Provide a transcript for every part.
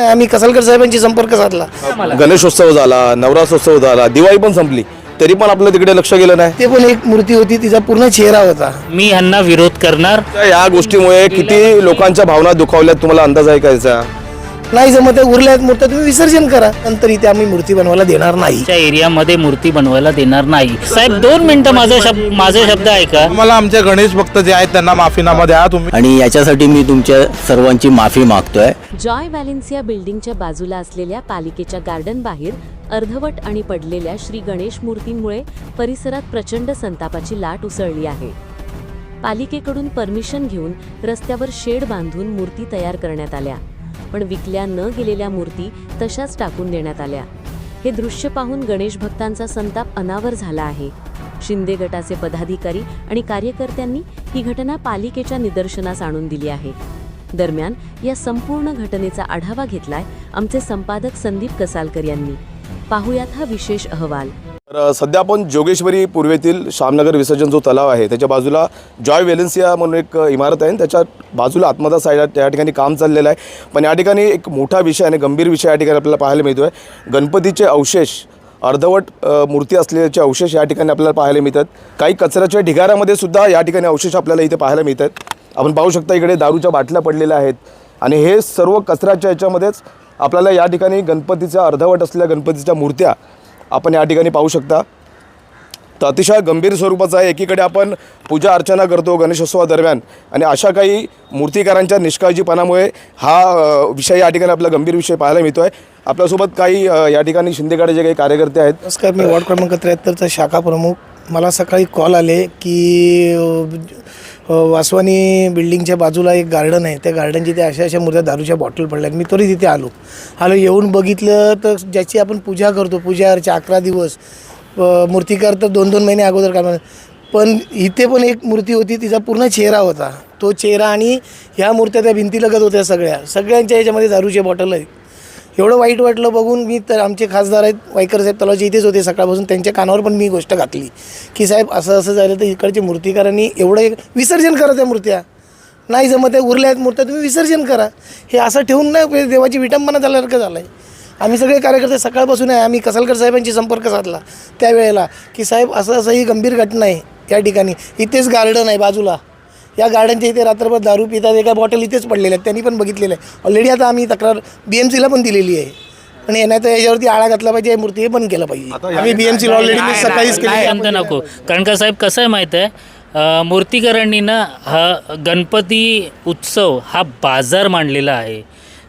आम्ही कसालकर साहेबांशी संपर्क साधला. गणेशोत्सव झाला नवरात्रोत्सव झाला दिवाळी पण संपली. तरी पण आपलं तिकडे लक्ष गेलं नाही. ते पण एक मूर्ती होती तिचा पूर्ण चेहरा होता. मी ह्यांना विरोध करणार. या गोष्टीमुळे किती लोकांच्या भावना दुखावल्यात तुम्हाला अंदाज आहे का याचा? नाही जमत आहे, उरल्या आहेत मूर्त्या तुम्ही विसर्जन करा. नंतर इथे आम्ही मूर्ती बनवायला देणार नाही. च्या एरियामध्ये मूर्ती बनवायला देणार नाही. साहेब दोन मिनिटं माझा शब्द माझे शब्द ऐका. मला आमचे गणेश भक्त जे आहेत त्यांना माफीनामा द्या. तुम्ही आणि याच्यासाठी मी तुमच्या सर्वांची माफी मागतोय. जॉय व्हॅलेन्सिया बिल्डिंगच्या बाजूला असलेल्या पालिकेच्या गार्डन बाहेर अर्धवट आणि पडलेल्या श्री गणेश मूर्तींमुळे परिसरात प्रचंड संतापाची लाट उसळली आहे. पालिकेकडून परमिशन घेऊन रस्त्यावर शेड बांधून मूर्ती तयार करण्यात आल्या. पण विकल्या न गेलेल्या मूर्ती तशाच टाकून देण्यात आल्या. हे दृश्य पाहून गणेश भक्तांचा संताप अनावर झाला आहे. शिंदे गटाचे पदाधिकारी आणि कार्यकर्त्यांनी ही घटना पालिकेच्या निदर्शनास आणून दिली आहे. दरम्यान या संपूर्ण घटनेचा आढावा घेतलाय आमचे संपादक संदीप कसालकर यांनी. पाहुयात हा विशेष अहवाल. तर सध्या आपण जोगेश्वरी पूर्वेतील श्यामनगर विसर्जन जो तलाव आहे त्याच्या बाजूला जॉय वेलेन्सिया म्हणून एक इमारत आहे आणि त्याच्या बाजूला आत्मदा साईड त्या ठिकाणी काम चाललेलं आहे. पण या ठिकाणी एक मोठा विषय आणि गंभीर विषय या ठिकाणी आपल्याला पाहायला मिळतो आहे गणपतीचे अवशेष अर्धवट मूर्ती असलेल्याचे अवशेष या ठिकाणी आपल्याला पाहायला मिळतात. काही कचऱ्याच्या ढिगाऱ्यामध्ये सुद्धा या ठिकाणी अवशेष आपल्याला इथे पाहायला मिळतात. आपण पाहू शकता इकडे दारूच्या बाटल्या पडलेल्या आहेत आणि हे सर्व कचऱ्याच्या याच्यामध्येच आपल्याला या ठिकाणी गणपतीच्या अर्धवट असलेल्या गणपतीच्या मूर्त्या आपण या ठिकाणी पाहू शकता. तर अतिशय गंभीर स्वरूपाचं आहे. एकीकडे आपण पूजा अर्चना करतो गणेशोत्सवादरम्यान आणि अशा काही मूर्तिकारांच्या निष्काळजीपणामुळे हा विषय या ठिकाणी आपला गंभीर विषय पाहायला मिळतो आहे आपल्यासोबत काही या ठिकाणी शिंदेकडे जे काही कार्यकर्ते आहेत. नमस्कार मी वॉर्ड क्रमांक त्र्याहत्तरचा शाखा प्रमुख. मला सकाळी कॉल आले की वासवानी बिल्डिंगच्या बाजूला एक गार्डन आहे. त्या गार्डनची ते अशा अशा मूर्त्या दारूच्या बॉटल पडल्यात मी तरी तिथे आलो. आलो येऊन बघितलं तर ज्याची आपण पूजा करतो पूजा अर्चा अकरा दिवस मूर्तिकार तर दोन दोन महिने अगोदर काढणार पण इथे पण एक मूर्ती होती तिचा पूर्ण चेहरा होता. तो चेहरा आणि ह्या मूर्त्या त्या भिंतीलगत होत्या सगळ्या. सगळ्यांच्या ह्याच्यामध्ये दारूचे बॉटल आहेत. एवढं वाईट वाटलं बघून मी तर आमचे खासदार आहेत वायकर साहेब तलावचे इथेच होते सकाळपासून त्यांच्या कानावर पण मी गोष्ट घातली. की साहेब असं असं झालं तर इकडचे मूर्तिकारांनी एवढं एक विसर्जन करा त्या मूर्त्या. नाही जमत आहे उरल्या आहेत मूर्त्या तुम्ही विसर्जन करा. हे असं ठेवून नाही देवाची विटंबना झाल्यासारखं झालं आहे आम्ही सगळे कार्यकर्ते सकाळपासून आहे आम्ही कसालकर साहेबांशी संपर्क साधला त्यावेळेला की साहेब असं असं ही गंभीर घटना आहे या ठिकाणी. इथेच गार्डन आहे बाजूला. या गार्डनच्या इथे रात्रभर दारू पितात एका बॉटल इथेच पडलेल्या आहेत. त्यांनी पण बघितलेलं आहे. ऑलरेडी आता आम्ही तक्रार बी एम सीला पण दिलेली आहे. पण हे नाही तर याच्यावरती आळा घातला पाहिजे मूर्ती हे बंद केलं पाहिजे. आम्ही बी एम सीला ऑलरेडी मी सकाळीच काय केली. अंत नको. कारण का साहेब कसं आहे माहीत आहे? अं, मूर्तिकारांनी ना हा गणपती उत्सव हा बाजार मांडलेला आहे.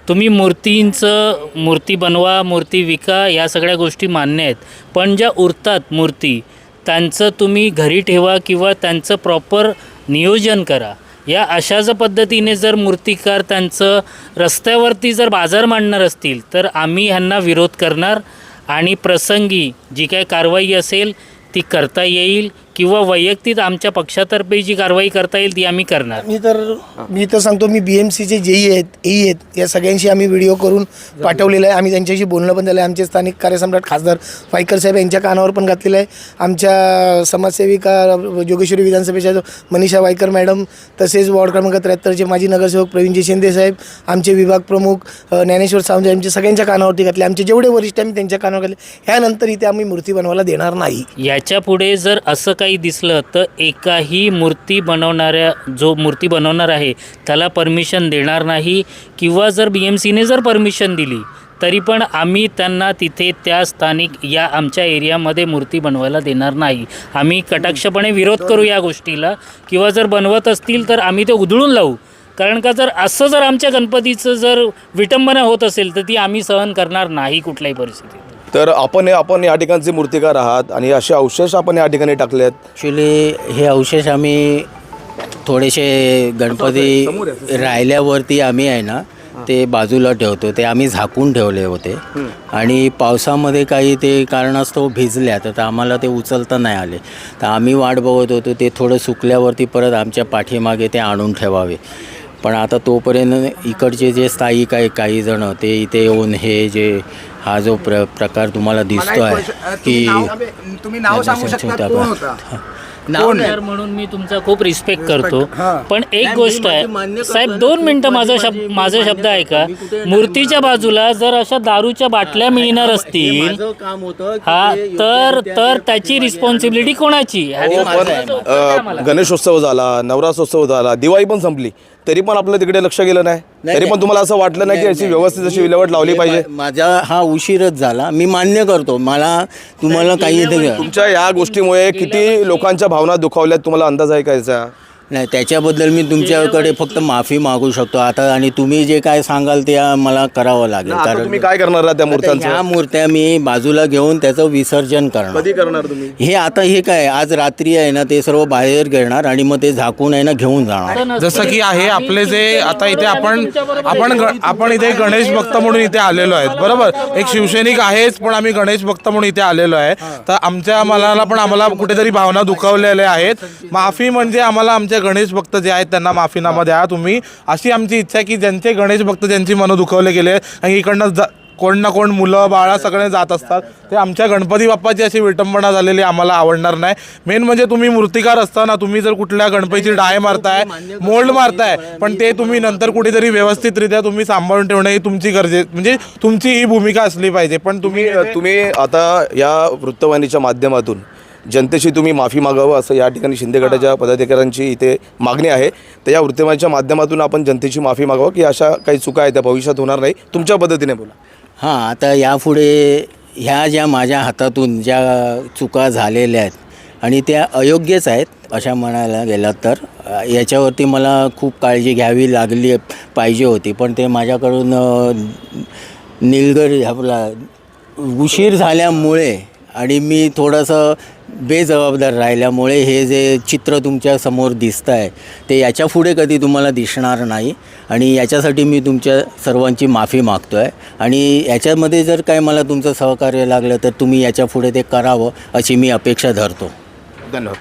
तुम्ही मूर्तींचं मूर्ती बनवा मूर्ती विका या सगळ्या गोष्टी मान्य आहेत. पण ज्या उरतात मूर्ती त्यांचं तुम्ही घरी ठेवा किंवा त्यांचं प्रॉपर नियोजन करा. या अशा जर पद्धतीने जर मूर्तिकार त्यांचं रस्त्यावरती जर बाजार मांडणार असतील तर आम्ही ह्यांना विरोध करणार. आणि प्रसंगी जी काय कारवाई असेल ती करता येईल किंवा वैयक्तिक आमच्या पक्षातर्फे जी कारवाई करता येईल ती आम्ही करणार. मी तर मी तर सांगतो मी बी एम सीचे जेई आहेत एई आहेत या सगळ्यांशी आम्ही व्हिडिओ करून पाठवलेलं आहे. आम्ही त्यांच्याशी बोलणं पण झालं आहे आमचे स्थानिक कार्यसम्राट खासदार वायकर साहेब यांच्या कानावर पण घातलेलं आहे. आमच्या समाजसेविका जोगेश्वरी विधानसभेच्या मनीषा वायकर मॅडम तसेच वॉर्ड क्रमांक त्र्याहत्तरचे माजी नगरसेवक प्रवीणजी शिंदे साहेब आमचे विभाग प्रमुख ज्ञानेश्वर सावंत आमच्या सगळ्यांच्या कानावरती घातले. आमचे जेवढे वरिष्ठ आम्ही त्यांच्या कानावर घातले ह्यानंतर इथे आम्ही मूर्ती बनवायला देणार नाही. याच्या पुढे जर असं काही दिसलं तर एकाही मूर्ती बनवणाऱ्या जो मूर्ती बनवणार आहे त्याला परमिशन देणार नाही. किंवा जर बी एम सीने जर परमिशन दिली तरी पण आम्ही त्यांना तिथे त्या स्थानिक या आमच्या एरियामध्ये मूर्ती बनवायला देणार नाही. आम्ही कटाक्षपणे विरोध करू या गोष्टीला. किंवा जर बनवत असतील तर आम्ही ते उधळून लावू. कारण का जर असं जर आमच्या गणपतीचं जर विटंबना होत असेल तर ती आम्ही सहन करणार नाही कुठल्याही परिस्थितीत. तर आपण आपण या ठिकाणचे मूर्तिकार आहात आणि असे अवशेष आपण या ठिकाणी टाकले आहेत. ॲक्च्युली हे अवशेष आम्ही थोडेसे गणपती राहिल्यावरती आम्ही आहे ना ते बाजूला ठेवतो. ते आम्ही झाकून ठेवले होते. आणि पावसामध्ये काही ते कारणास्तव भिजल्या तर आम्हाला ते उचलता नाही आले. तर आम्ही वाट बघत होतो ते थोडं सुकल्यावरती परत आमच्या पाठीमागे ते आणून ठेवावे. पण आता तोपर्यंत इकडचे जे स्थायिक आहे काही जण ते इथे येऊन हे जे हा जो प्र प्रकार तुम्हाला दिसतो आहे की तुम्ही नाव सांगू शकता कोण होता? आमदार म्हणून मी तुमचा खूप रिस्पेक्ट करतो. पण एक गोष्ट आहे साहेब दोन मिनिटं माझा माझी- शब्द माझी- शब्द. मी कुठे- मूर्तीच्या बाजूला जर अशा दारूच्या बाटल्या मिळणार असतील माझं काम होतं की हा तर तर त्या त्याची रिस्पॉन्सिबिलिटी कोणाची? ह्याचं हो, माझं आहे. अ, गणेशोत्सव झाला नवरात्रोत्सव झाला दिवाळी पण संपली. तरी पण आपलं तिकडे लक्ष गेलं नाही. नाही, तरी पण नाही. तुम्हाला असं वाटलं नाही की अशी. व्यवस्थित अशी विल्हेवाट लावली पाहिजे? मा- माझा हा उशीरच झाला. मी मान्य करतो. मला तुम्हाला काही इथे- तुमच्या या गोष्टीमुळे किती लोकांच्या भावना दुखावल्यात तुम्हाला अंदाज आहे का याचा? नाही त्याच्याबद्दल मी तुमच्याकडे फक्त माफी मागू शकतो. आता आणि तुम्ही जे काय सांगाल ते मला करावं लागेल. आता कारण तुम्ही काय करणार आहात त्या आता मूर्त्यांचं? ह्या मूर्त्या मी बाजूला घेऊन त्याचं विसर्जन करणार. कधी करणार तुम्ही? हे आता हे काय आज रात्री आहे ना ते सर्व बाहेर घेणार आणि मग ते झाकून आहे ना घेऊन जाणार. जसं की आहे आपले जे आता इथे आपण आपण ग- आपण इथे गणेश भक्त म्हणून इथे आलेलो आहेत बरोबर. एक शिवसैनिक आहेच पण आम्ही गणेश भक्त म्हणून इथे आलेलो आहे. तर आमच्या मनाला पण आम्हाला कुठेतरी भावना दुखावलेल्या आहेत. माफी म्हणजे आम्हाला आमचे गणेश भक्त जे आहेत त्यांना माफीनामा द्या. तुम्ही अशी आमची इच्छा आहे की ज्यांचे गणेश भक्त ज्यांची मनं दुखवले गेले आणि इकडनं जा कोण ना कोण मुलं बाळा सगळे जात असतात ते आमच्या गणपती बाप्पाची अशी विटंबना झालेली आम्हाला आवडणार नाही. मेन म्हणजे तुम्ही मूर्तिकार असताना तुम्ही जर कुठल्या गणपतीची डाय मारताय मोल्ड मारताय पण ते तुम्ही नंतर कुठेतरी व्यवस्थितरित्या तुम्ही सांभाळून ठेवणं ही तुमची गरजे म्हणजे तुमची ही भूमिका असली पाहिजे. पण तुम्ही तुम्ही तुम्ही आता या वृत्तवाहिनीच्या माध्यमातून जनतेशी तुम्ही माफी मागावं असं या ठिकाणी शिंदे गटाच्या पदाधिकाऱ्यांची इथे मागणी आहे. तर या वृत्तवाहिनीच्या माध्यमातून आपण जनतेची माफी मागावं की अशा काही चुका आहेत त्या भविष्यात होणार नाही. तुमच्या पद्धतीने बोला. हां आता यापुढे ह्या ज्या माझ्या हातातून ज्या चुका झालेल्या आहेत आणि त्या अयोग्यच आहेत अशा म्हणायला गेलात तर याच्यावरती मला खूप काळजी घ्यावी लागली पाहिजे होती. पण ते माझ्याकडून निलगर आपला उशीर झाल्यामुळे आणि मी थोडंसं बेजबाबदार राहिल्यामुळे हे जे चित्र तुमच्यासमोर दिसतं आहे ते याच्यापुढे कधी तुम्हाला दिसणार नाही. आणि याच्यासाठी मी तुमच्या सर्वांची माफी मागतो आहे आणि याच्यामध्ये जर काय मला तुमचं सहकार्य लागलं तर तुम्ही याच्यापुढे ते करावं अशी मी अपेक्षा धरतो. धन्यवाद.